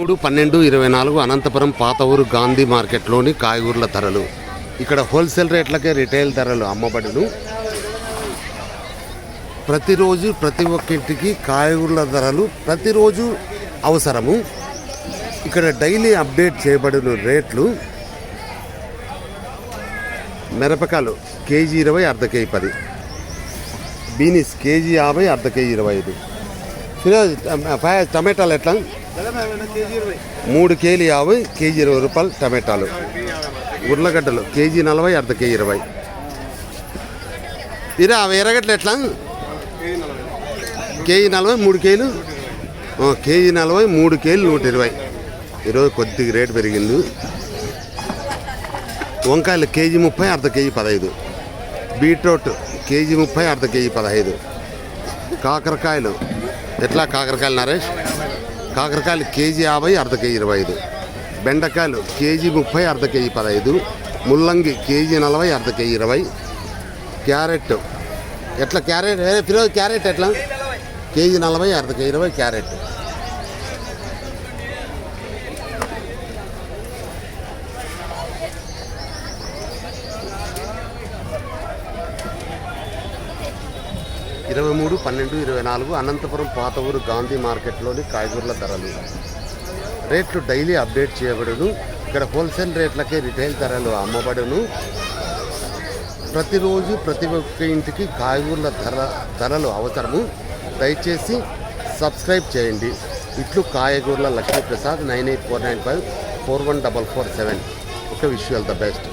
మూడు పన్నెండు ఇరవై నాలుగు అనంతపురం పాత ఊరు గాంధీ మార్కెట్లోని కాయగూరల ధరలు. ఇక్కడ హోల్సేల్ రేట్లకే రిటైల్ ధరలు అమ్మబడును. ప్రతిరోజు ప్రతి ఒక్కింటికి కాయగూరల ధరలు ప్రతిరోజు అవసరము. ఇక్కడ డైలీ అప్డేట్ చేయబడిన రేట్లు. మిరపకాయలు కేజీ ఇరవై అర్ధ కేజీ పది. బీనీస్ కేజీ యాభై అర్ధ కేజీ ఇరవై ఐదు. ఫిరోజ్ ఫైవ్ టమాటాలు ఎట్లా? మూడు కేజీలు యాభై కేజీ ఇరవై రూపాయలు టమాటాలు. ఉర్లగడ్డలు కేజీ నలభై అర్ధ కేజీ ఇరవై. ఇరా అవి ఎర్రగడ్డలు ఎట్లా? కేజీ నలభై మూడు కేజీలు? కేజీ నలభై మూడు కేజీలు నూట ఇరవై. ఈరోజు కొద్దిగా రేటు పెరిగింది. వంకాయలు కేజీ ముప్పై అర్ధ కేజీ పదహైదు. బీట్రూట్ కేజీ ముప్పై అర్ధ కేజీ పదహైదు. కాకరకాయలు ఎట్లా? కాకరకాయలు నరేష్. కాకరకాయలు కేజీ యాభై అర్ధ కేజీ ఇరవై ఐదు. బెండకాయలు కేజీ ముప్పై అర్ధ కేజీ పదహైదు. ముల్లంగి కేజీ నలభై అర్ధ కేజీ ఇరవై. క్యారెట్ ఎట్లా? క్యారెట్ ఏ ఫిరోజ్ క్యారెట్ ఎట్లా? కేజీ నలభై అర్ధ కేజీ ఇరవై క్యారెట్. ఇరవై మూడు పన్నెండు ఇరవై నాలుగు అనంతపురం పాత ఊరు గాంధీ మార్కెట్లోని కాయగూరల ధరలు. రేట్లు డైలీ అప్డేట్ చేయబడును. ఇక్కడ హోల్సేల్ రేట్లకే రిటైల్ ధరలు అమ్మబడును. ప్రతిరోజు ప్రతి ఒక్క ఇంటికి కాయగూరల ధర ధరలు అవసరము. దయచేసి సబ్స్క్రైబ్ చేయండి. ఇట్లు కాయగూరల Lakshmiprasad nine eight four nine five four one double four seven. ఒక విషయాల్ ద బెస్ట్.